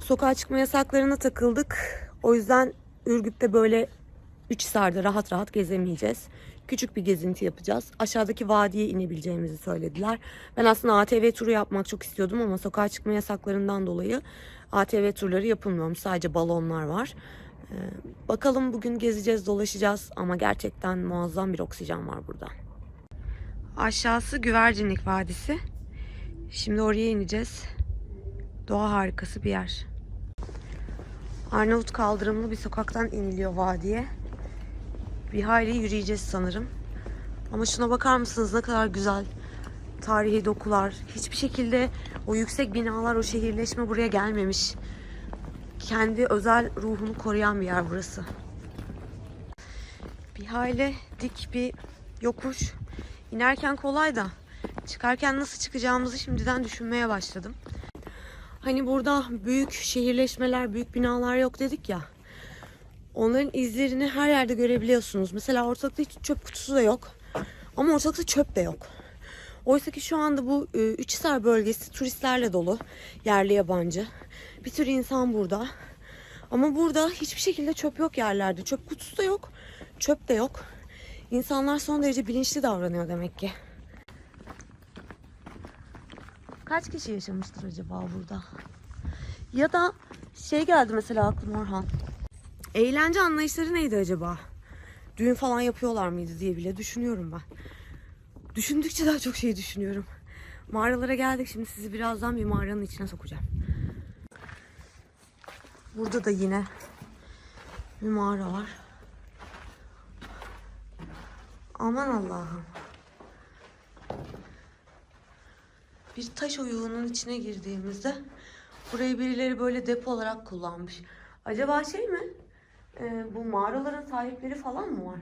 Sokağa çıkma yasaklarına takıldık. O yüzden Ürgüp'te böyle üç sarda rahat rahat gezemeyeceğiz. Küçük bir gezinti yapacağız. Aşağıdaki vadiye inebileceğimizi söylediler. Ben aslında ATV turu yapmak çok istiyordum ama sokağa çıkma yasaklarından dolayı ATV turları yapılmıyormuş. Sadece balonlar var. Ee, bakalım bugün gezeceğiz, dolaşacağız ama gerçekten muazzam bir oksijen var burada. Aşağısı Güvercinlik Vadisi. Şimdi oraya ineceğiz. Doğa harikası bir yer. Arnavut kaldırımlı bir sokaktan iniliyor vadiye. Bir hayli yürüyeceğiz sanırım. Ama şuna bakar mısınız ne kadar güzel. Tarihi dokular. Hiçbir şekilde o yüksek binalar, o şehirleşme buraya gelmemiş. Kendi özel ruhunu koruyan bir yer burası. Bir hayli dik bir yokuş. İnerken kolay da çıkarken nasıl çıkacağımızı şimdiden düşünmeye başladım. Hani burada büyük şehirleşmeler, büyük binalar yok dedik ya. Onların izlerini her yerde görebiliyorsunuz. Mesela ortalıkta hiç çöp kutusu da yok. Ama ortalıkta çöp de yok. Oysa ki şu anda bu e, Üçhisar bölgesi turistlerle dolu. Yerli yabancı. Bir sürü insan burada. Ama burada hiçbir şekilde çöp yok yerlerde. Çöp kutusu da yok. Çöp de yok. İnsanlar son derece bilinçli davranıyor demek ki. Kaç kişi yaşamıştır acaba burada? Ya da şey geldi mesela aklıma Orhan. Eğlence anlayışları neydi acaba? Düğün falan yapıyorlar mıydı diye bile düşünüyorum ben. Düşündükçe daha çok şey düşünüyorum. Mağaralara geldik. Şimdi sizi birazdan bir mağaranın içine sokacağım. Burada da yine bir mağara var. Aman Allah'ım. Bir taş oyuğunun içine girdiğimizde burayı birileri böyle depo olarak kullanmış. Acaba şey mi? Ee, bu mağaraların sahipleri falan mı var?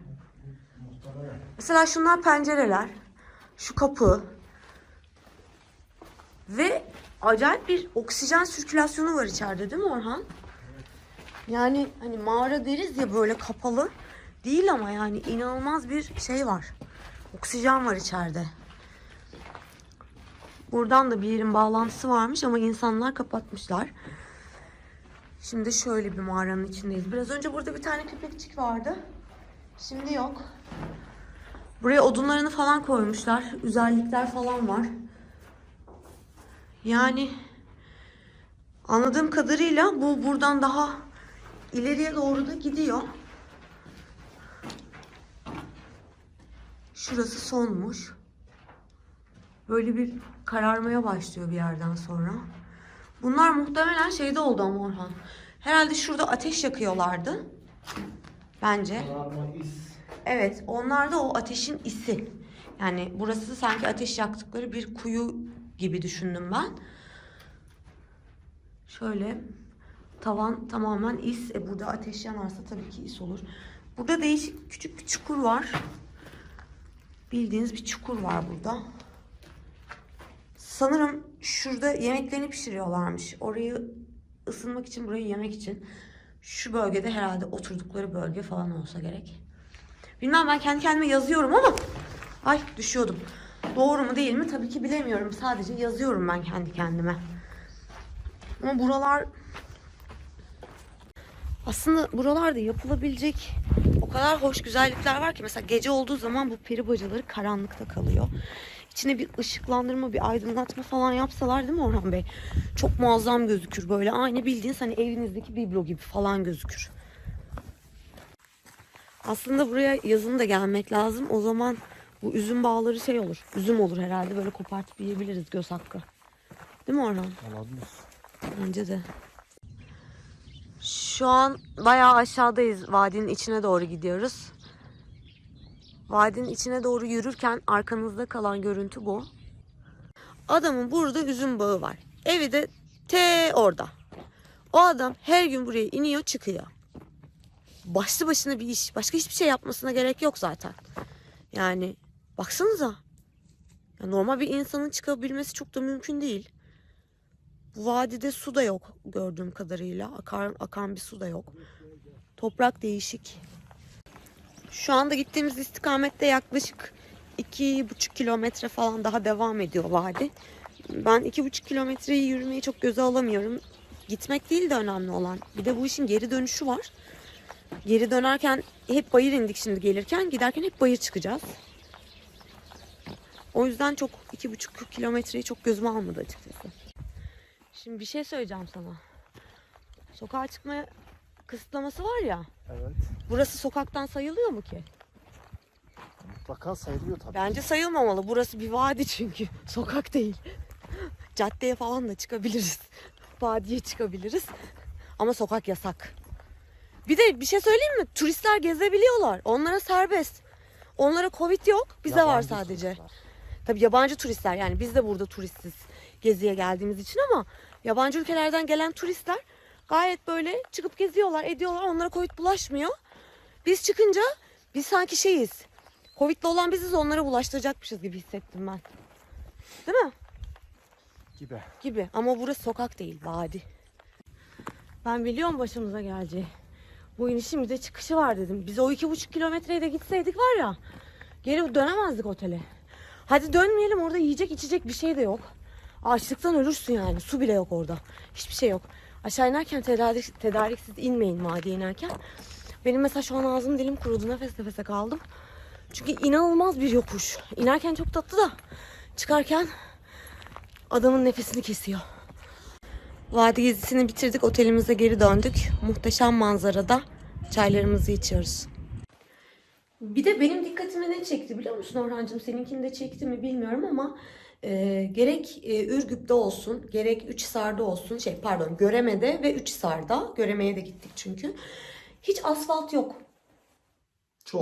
Mesela şunlar pencereler. Şu kapı. Ve acayip bir oksijen sirkülasyonu var içeride değil mi Orhan? Yani hani mağara deriz ya böyle kapalı. Değil ama yani inanılmaz bir şey var. Oksijen var içeride. Buradan da bir yerin bağlantısı varmış ama insanlar kapatmışlar. Şimdi şöyle bir mağaranın içindeyiz. Biraz önce burada bir tane köpekçik vardı. Şimdi yok. Buraya odunlarını falan koymuşlar. Özellikler falan var. Yani anladığım kadarıyla bu buradan daha ileriye doğru da gidiyor. Şurası sonmuş. Böyle bir kararmaya başlıyor bir yerden sonra. Bunlar muhtemelen şeyde oldu ama Orhan. Herhalde şurada ateş yakıyorlardı. Bence. Evet, onlar da o ateşin isi. Yani burası sanki ateş yaktıkları bir kuyu gibi düşündüm ben. Şöyle tavan tamamen is. E burada ateş yanarsa tabii ki is olur. Burada değişik küçük bir çukur var. Bildiğiniz bir çukur var burada. Sanırım şurada yemeklerini pişiriyorlarmış. Orayı ısınmak için, burayı yemek için. Şu bölgede herhalde oturdukları bölge falan olsa gerek. Bilmem ben kendi kendime yazıyorum ama ay düşüyordum. Doğru mu değil mi tabii ki bilemiyorum. Sadece yazıyorum ben kendi kendime. Ama buralar aslında buralarda yapılabilecek o kadar hoş güzellikler var ki mesela gece olduğu zaman bu peri bacaları karanlıkta kalıyor. İçine bir ışıklandırma, bir aydınlatma falan yapsalar değil mi Orhan Bey? Çok muazzam gözükür böyle. Aynı bildiğiniz hani evinizdeki biblo gibi falan gözükür. Aslında buraya yazın da gelmek lazım. O zaman bu üzüm bağları şey olur. Üzüm olur herhalde. Böyle kopartıp yiyebiliriz göz hakkı. Değil mi Orhan? Olabilir. Bence de. Şu an bayağı aşağıdayız. Vadinin içine doğru gidiyoruz. Vadinin içine doğru yürürken arkanızda kalan görüntü bu. Adamın burada üzüm bağı var. Evi de te orada. O adam her gün buraya iniyor çıkıyor. Başlı başına bir iş. Başka hiçbir şey yapmasına gerek yok zaten. Yani baksanıza. Ya normal bir insanın çıkabilmesi çok da mümkün değil. Bu vadide su da yok gördüğüm kadarıyla. Akar, akan bir su da yok. Toprak değişik. Şu anda gittiğimiz istikamette yaklaşık iki buçuk kilometre falan daha devam ediyor vadi. Ben iki buçuk kilometreyi yürümeyi çok göze alamıyorum. Gitmek değil de önemli olan. Bir de bu işin geri dönüşü var. Geri dönerken hep bayır indik şimdi gelirken. Giderken hep bayır çıkacağız. O yüzden çok iki buçuk kilometreyi çok gözüme almadı açıkçası. Şimdi bir şey söyleyeceğim sana. Sokağa çıkma kısıtlaması var ya. Evet. Burası sokaktan sayılıyor mu ki? Mutlaka sayılıyor tabii. Bence sayılmamalı. Burası bir vadi çünkü. Sokak değil. Caddeye falan da çıkabiliriz. Vadiye çıkabiliriz. Ama sokak yasak. Bir de bir şey söyleyeyim mi? Turistler gezebiliyorlar. Onlara serbest. Onlara covid yok. Bize var Yabancı sadece. turistler. Tabii yabancı turistler yani biz de burada turistiz geziye geldiğimiz için ama yabancı ülkelerden gelen turistler gayet böyle çıkıp geziyorlar, ediyorlar. Onlara Covid bulaşmıyor. Biz çıkınca biz sanki şeyiz. Covid'li olan biziz onlara bulaştıracakmışız gibi hissettim ben. Değil mi? Gibi. Gibi ama burası sokak değil, vadi. Ben biliyorum başımıza geleceği. Bu inişin bir de çıkışı var dedim. Biz o iki buçuk kilometreye de gitseydik var ya geri dönemezdik otele. Hadi dönmeyelim orada yiyecek içecek bir şey de yok. Açlıktan ölürsün yani. Su bile yok orada. Hiçbir şey yok. Aşağı inerken tedarik, tedariksiz inmeyin vadiye inerken. Benim mesela şu an ağzım dilim kurudu. Nefes nefese kaldım. Çünkü inanılmaz bir yokuş. İnerken çok tatlı da çıkarken adamın nefesini kesiyor. Vadi gezisini bitirdik. Otelimize geri döndük. Muhteşem manzarada çaylarımızı içiyoruz. Bir de benim dikkatimi ne çekti biliyor musun Orhancığım? Seninkini de çekti mi bilmiyorum ama e, gerek e, Ürgüp'te olsun, gerek Üçhisar'da olsun, şey pardon Göreme'de ve Üçhisar'da, Göreme'ye de gittik çünkü. Hiç asfalt yok.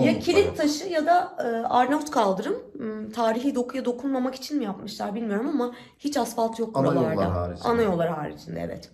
Ya kilit taşı ya da e, Arnavut kaldırım. Tarihi dokuya dokunmamak için mi yapmışlar bilmiyorum ama hiç asfalt yok Ana yollar buralarda. haricinde. Ana yollar haricinde evet.